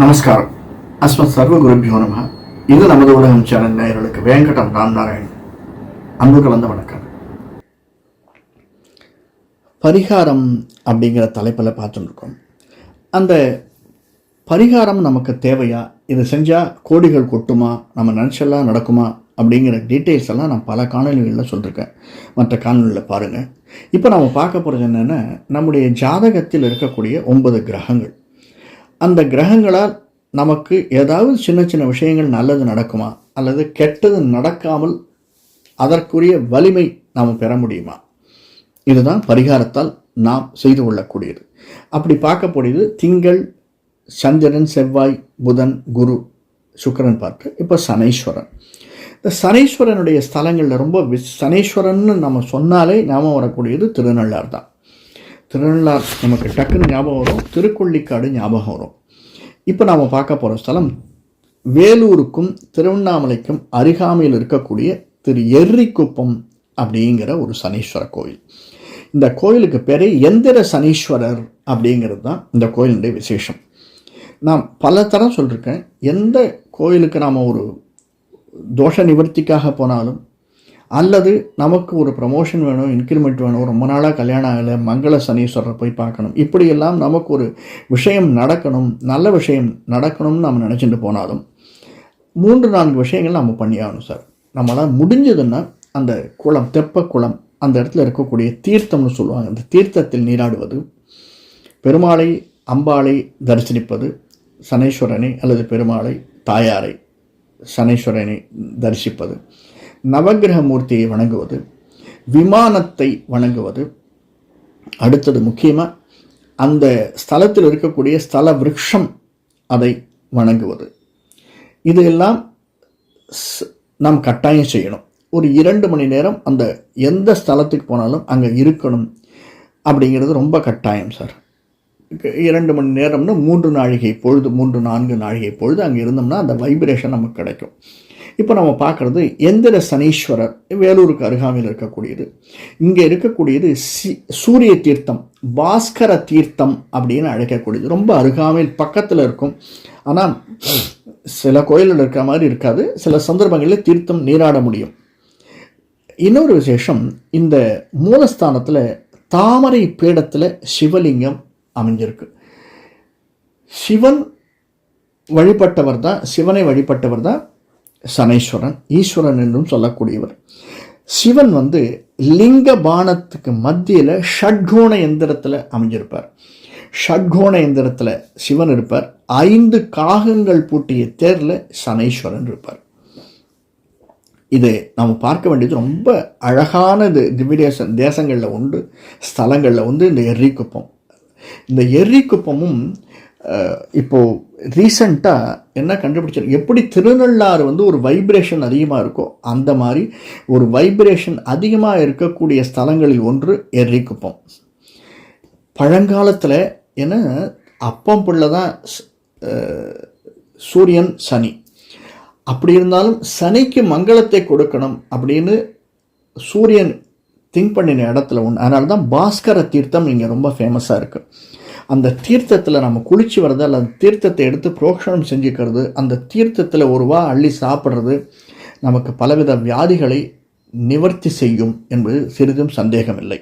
நமஸ்காரம். அஸ்மத் சர்வ குருபியோ நம இது நமது உலகம் சேனல் நேயர்களுக்கு வேங்கடம் ராம் நாராயண் அன்பு கலந்த வணக்கம். பரிகாரம் அப்படிங்கிற தலைப்பில் பார்த்துருக்கோம். அந்த பரிகாரம் நமக்கு தேவையா? இது செஞ்சால் கோடிகள் கொட்டுமா? நம்ம நினச்செல்லாம் நடக்குமா? அப்படிங்கிற டீட்டெயில்ஸ் எல்லாம் நான் பல காணொலிகளில் சொல்லியிருக்கேன் மற்ற காணொலியில் பாருங்கள் இப்போ நம்ம பார்க்க போகிறது என்னென்னா நம்முடைய ஜாதகத்தில் இருக்கக்கூடிய ஒன்பது கிரகங்கள். அந்த கிரகங்களால் நமக்கு ஏதாவது சின்ன சின்ன விஷயங்கள் நல்லது நடக்குமா? அல்லது கெட்டது நடக்காமல் அதற்குரிய வலிமை நாம் பெற முடியுமா? இதுதான் பரிகாரத்தால் நாம் செய்து கொள்ளக்கூடியது. அப்படி பார்க்கக்கூடியது திங்கள் சந்திரன் செவ்வாய் புதன் குரு சுக்கரன் பார்த்து இப்போ சனீஸ்வரன். இந்த சனீஸ்வரனுடைய ஸ்தலங்களில் ரொம்ப வி- சனீஸ்வரன்னு நம்ம சொன்னாலே ஞாபகம் வரக்கூடியது திருநள்ளார் தான். திருநள்ளார் நமக்கு டக்குன்னு ஞாபகம் வரும். திருக்கொள்ளிக்காடு ஞாபகம் வரும். இப்போ நாம் பார்க்க போகிற ஸ்தலம் வேலூருக்கும் திருவண்ணாமலைக்கும் அருகாமையில் இருக்கக்கூடிய திரு எர்ரிக்குப்பம் அப்படிங்கிற ஒரு சனீஸ்வர கோயில். இந்த கோயிலுக்கு பேரே எந்திர சனீஸ்வரர் அப்படிங்கிறது தான் இந்த கோயிலுடைய விசேஷம். நான் பல தரம் சொல்லியிருக்கேன் எந்த கோயிலுக்கு நாம் ஒரு தோஷ நிவர்த்திக்காக போனாலும் அல்லது நமக்கு ஒரு ப்ரமோஷன் வேணும் இன்க்ரிமெண்ட் வேணும் ரொம்ப நாளாக கல்யாணம் ஆகலை மங்கள சனீஸ்வரரை போய் பார்க்கணும். இப்படியெல்லாம் நமக்கு ஒரு விஷயம் நடக்கணும் நல்ல விஷயம் நடக்கணும்னு நம்ம நினச்சிட்டு போனாலும் மூன்று நான்கு விஷயங்கள் நம்ம பண்ணியாகணும் சார். நம்மளால் முடிஞ்சதுன்னா அந்த குளம் தெப்ப குளம் அந்த இடத்துல இருக்கக்கூடிய தீர்த்தம்னு சொல்லுவாங்க. அந்த தீர்த்தத்தில் நீராடுவது பெருமாளை அம்பாளை தரிசனிப்பது சனீஸ்வரனை அல்லது பெருமாளை தாயாரை சனீஸ்வரனை தரிசிப்பது. நவக்கிரக மூர்த்தியை வணங்குவது விமானத்தை வணங்குவது. அடுத்தது முக்கியமாக அந்த ஸ்தலத்தில் இருக்கக்கூடிய ஸ்தல விரக்ஷம் அதை வணங்குவது. இது எல்லாம் நாம் கட்டாயம் செய்யணும். ஒரு இரண்டு மணி நேரம் அந்த எந்த ஸ்தலத்துக்கு போனாலும் அங்கே இருக்கணும் அப்படிங்கிறது ரொம்ப கட்டாயம் சார். இரண்டு மணி நேரம்னு மூன்று நாழிகை பொழுது மூன்று நான்கு நாழிகை பொழுது அங்கே இருந்தோம்னா அந்த வைப்ரேஷன் நமக்கு கிடைக்கும். இப்போ நம்ம பார்க்குறது எந்திர சனீஸ்வரர் வேலூருக்கு அருகாமையில் இருக்கக்கூடியது. இங்கே இருக்கக்கூடியது சி சூரிய தீர்த்தம் பாஸ்கர தீர்த்தம் அப்படின்னு அழைக்கக்கூடியது. ரொம்ப அருகாமையில் பக்கத்தில் இருக்கும். ஆனால் சில கோயிலில் இருக்கிற மாதிரி இருக்காது. சில சந்தர்ப்பங்களில் தீர்த்தம் நீராட முடியும். இன்னொரு விசேஷம் இந்த மூலஸ்தானத்தில் தாமரை பீடத்தில் சிவலிங்கம் அமைஞ்சிருக்கு. சிவன் வழிபட்டவர் தான் சிவனை வழிபட்டவர் தான் சனேஸ்வரன் ஈஸ்வரன் என்றும் சொல்லக்கூடியவர். சிவன் வந்து லிங்க பானத்துக்கு மத்தியில் ஷட்கோண எந்திரத்தில் அமைஞ்சிருப்பார். ஷட்கோண எந்திரத்தில் சிவன் இருப்பார். ஐந்து காகங்கள் பூட்டிய தேரில் சனேஸ்வரன் இருப்பார். இது நாம் பார்க்க வேண்டியது ரொம்ப அழகான இது. தேசங்களில் உண்டு ஸ்தலங்களில் வந்து இந்த எர்ரிக்குப்பம் இந்த எர்ரி குப்பமும் இப்போது ரீசண்டாக என்ன கண்டுபிடிச்சார்? எப்படி திருநள்ளாறு வந்து ஒரு வைப்ரேஷன் அதிகமாக இருக்கோ அந்த மாதிரி ஒரு வைப்ரேஷன் அதிகமாக இருக்கக்கூடிய ஸ்தலங்களில் ஒன்று எர்ரிக்குப்பம். பழங்காலத்தில் என்ன அப்பம் பிள்ளை தான் சூரியன் சனி. அப்படி இருந்தாலும் சனிக்கு மங்களத்தை கொடுக்கணும் அப்படின்னு சூரியன் திங்க் பண்ணின இடத்துல ஒன்று அதனால தான் பாஸ்கர தீர்த்தம் இங்கே ரொம்ப ஃபேமஸாக இருக்குது அந்த தீர்த்தத்தில் நம்ம குளிச்சு வர்றது அந்த தீர்த்தத்தை எடுத்து புரோக்ஷனம் செஞ்சுக்கிறது அந்த தீர்த்தத்தில் ஒருவா அள்ளி சாப்பிட்றது நமக்கு பலவித வியாதிகளை நிவர்த்தி செய்யும் என்பது சிறிதும் சந்தேகமில்லை.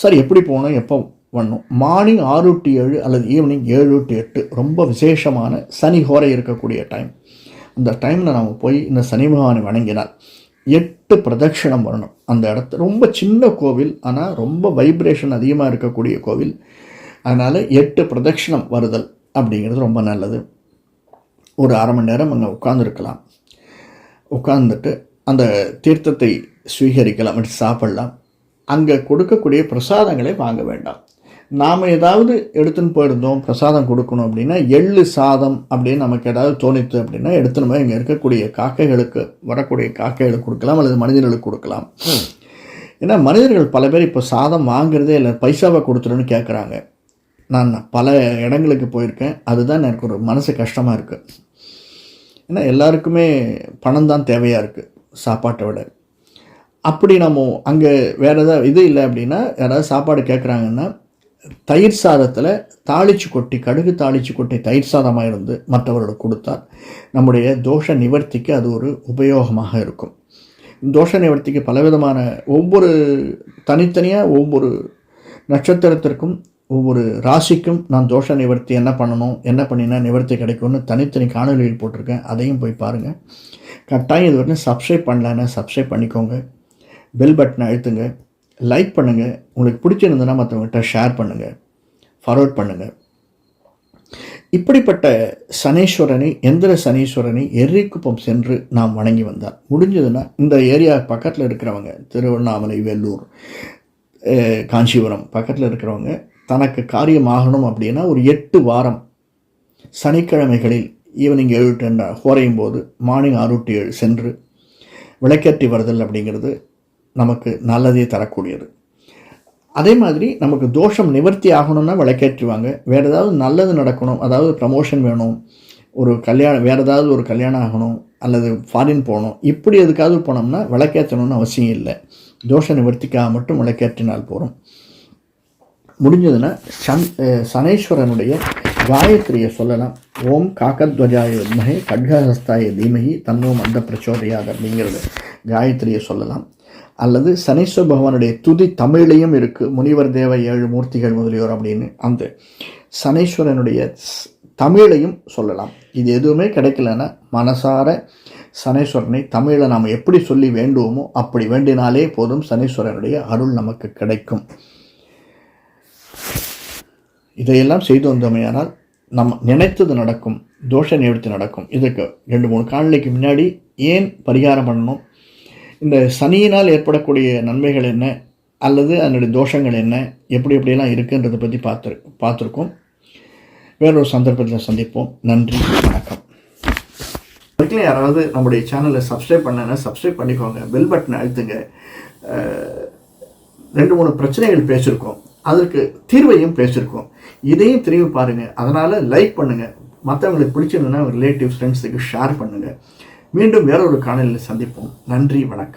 சார் எப்படி போகணும்? எப்போ வரணும்? மார்னிங் ஆறு டு ஏழு அல்லது ஈவினிங் ஏழு டு எட்டு ரொம்ப விசேஷமான சனி ஹோரை இருக்கக்கூடிய டைம் அந்த டைமில் நம்ம போய் இந்த சனி பகவானை வணங்கினால் எட்டு பிரதட்சிணம் வரணும். அந்த இடத்து ரொம்ப சின்ன கோவில் ஆனால் ரொம்ப வைப்ரேஷன் அதிகமாக இருக்கக்கூடிய கோவில். அதனால் எட்டு பிரதட்சணம் வருதல் அப்படிங்கிறது ரொம்ப நல்லது. ஒரு அரை மணி நேரம் அங்கே உட்காந்துருக்கலாம் உட்கார்ந்துட்டு அந்த தீர்த்தத்தை ஸ்வீகரிக்கலாம் எடுத்து சாப்பிடலாம். அங்கே கொடுக்கக்கூடிய பிரசாதங்களை வாங்க வேண்டாம். நாம் ஏதாவது எடுத்துன்னு போயிருந்தோம் பிரசாதம் கொடுக்கணும் அப்படின்னா எள்ளு சாதம் அப்படின்னு நமக்கு ஏதாவது தோணித்து அப்படின்னா எடுத்துன்னு போய் இங்கே இருக்கக்கூடிய காக்கைகளுக்கு வரக்கூடிய காக்கைகளுக்கு கொடுக்கலாம் அல்லது மனிதர்களுக்கு கொடுக்கலாம். ஏன்னா மனிதர்கள் பல பேர் இப்போ சாதம் வாங்குறதே இல்லை பைசாவை கொடுத்துருன்னு கேட்குறாங்க நான் பல இடங்களுக்கு போயிருக்கேன். அதுதான் எனக்கு ஒரு மனசு கஷ்டமாக இருக்குது ஏன்னா எல்லாருக்குமே பணம் தான் தேவையாக இருக்குது சாப்பாட்டை விட. அப்படி நம்ம அங்கே வேறு ஏதாவது இது இல்லை அப்படின்னா யாராவது சாப்பாடு கேட்குறாங்கன்னா தயிர் சாதத்தில் தாளிச்சு கொட்டி கடுகு தாளிச்சு கொட்டி தயிர் சாதமாக இருந்து மற்றவர்களுக்கு கொடுத்தால் நம்முடைய தோஷ நிவர்த்திக்கு அது ஒரு உபயோகமாக இருக்கும். தோஷ நிவர்த்திக்கு பலவிதமான ஒவ்வொரு தனித்தனியாக ஒவ்வொரு நட்சத்திரத்திற்கும் ஒவ்வொரு ராசிக்கும் நான் தோஷ நிவர்த்தி என்ன பண்ணணும் என்ன பண்ணினா நிவர்த்தி கிடைக்கும்னு தனித்தனி காணொலியில் போட்டிருக்கேன். அதையும் போய் பாருங்கள் கட்டாயம் இது வரைக்கும் சப்ஸ்கிரைப் பண்ணலன்னா சப்ஸ்கிரைப் பண்ணிக்கோங்க. பெல் பட்டனை அழுத்துங்க. லைக் பண்ணுங்கள் உங்களுக்கு பிடிச்சிருந்ததுன்னா மற்றவங்ககிட்ட ஷேர் பண்ணுங்கள் ஃபார்வர்ட் பண்ணுங்கள் இப்படிப்பட்ட சனீஸ்வரனை எந்திர சனீஸ்வரனை எரிக்குப்பம் சென்று நாம் வணங்கி வந்தார் முடிஞ்சதுன்னா இந்த ஏரியா பக்கத்தில் இருக்கிறவங்க திருவண்ணாமலை வெள்ளூர் காஞ்சிபுரம் பக்கத்தில் இருக்கிறவங்க தனக்கு காரியம் ஆகணும் அப்படின்னா ஒரு எட்டு வாரம் சனிக்கிழமைகளில் ஈவினிங் ஏழு டென் குறையும் போது மார்னிங் ஆறு டு ஏழு சென்று விளக்கேற்றி வருதல் அப்படிங்கிறது நமக்கு நல்லதே தரக்கூடியது. அதே மாதிரி நமக்கு தோஷம் நிவர்த்தி ஆகணும்னா விளக்கேற்றுவாங்க. வேறு ஏதாவது நல்லது நடக்கணும் அதாவது ப்ரமோஷன் வேணும் ஒரு கல்யாணம் வேறு ஏதாவது ஒரு கல்யாணம் ஆகணும் அல்லது ஃபாரின் போகணும் இப்படி எதுக்காவது போனோம்னா விளக்கேற்றணும்னு அவசியம் இல்லை. தோஷ நிவர்த்திக்காக மட்டும் விளக்கேற்றினால் போகிறோம் முடிஞ்சதுன்னா சன் சனேஸ்வரனுடைய காயத்ரியை சொல்லலாம். ஓம் காக்கத்வஜாய வித்மகே கட்கஹஸ்தாய தீமகி தன்னோ மந்த பிரச்சோதயாது அப்படிங்கிறது காயத்ரியை சொல்லலாம். அல்லது சனீஸ்வர பகவானுடைய துதி தமிழ்லையும் இருக்குது முனிவர் தேவ ஏழு மூர்த்திகள் முதலியோர் அப்படின்னு. அந்த சனீஸ்வரனுடைய தமிழையும் சொல்லலாம். இது எதுவுமே கிடைக்கலன்னா மனசார சனீஸ்வரனை தமிழை நாம் எப்படி சொல்லி வேண்டுவோமோ அப்படி வேண்டினாலே போதும் சனீஸ்வரனுடைய அருள் நமக்கு கிடைக்கும். இதையெல்லாம் செய்து வந்தோமையானால் நம்ம நினைத்தது நடக்கும் தோஷ நிவர்த்தி நடக்கும். இதுக்கு ரெண்டு மூணு காணொளிக்கு முன்னாடி ஏன் பரிகாரம் பண்ணணும்? இந்த சனியினால் ஏற்படக்கூடிய நன்மைகள் என்ன? அல்லது அதனுடைய தோஷங்கள் என்ன? எப்படி எப்படியெல்லாம் இருக்குன்றதை பற்றி பார்த்து பார்த்துருக்கோம். வேறொரு சந்தர்ப்பத்தில் சந்திப்போம். நன்றி வணக்கம். அதுக்குள்ள யாராவது நம்முடைய சேனலை சப்ஸ்கிரைப் பண்ணனா சப்ஸ்கிரைப் பண்ணிக்கோங்க பெல் பட்டன் அழுத்துங்க. ரெண்டு மூணு பிரச்சனைகள் பேசியிருக்கோம். அதற்கு தீர்வையும் பேசியிருக்கோம். இதையும் திரும்பி பாருங்கள் அதனால் லைக் பண்ணுங்கள் மற்றவங்களுக்கு பிடிச்சிருந்ததுன்னா ரிலேட்டிவ் ஃப்ரெண்ட்ஸுக்கு ஷேர் பண்ணுங்கள் மீண்டும் வேறொரு காணொலியில் சந்திப்போம். நன்றி வணக்கம்.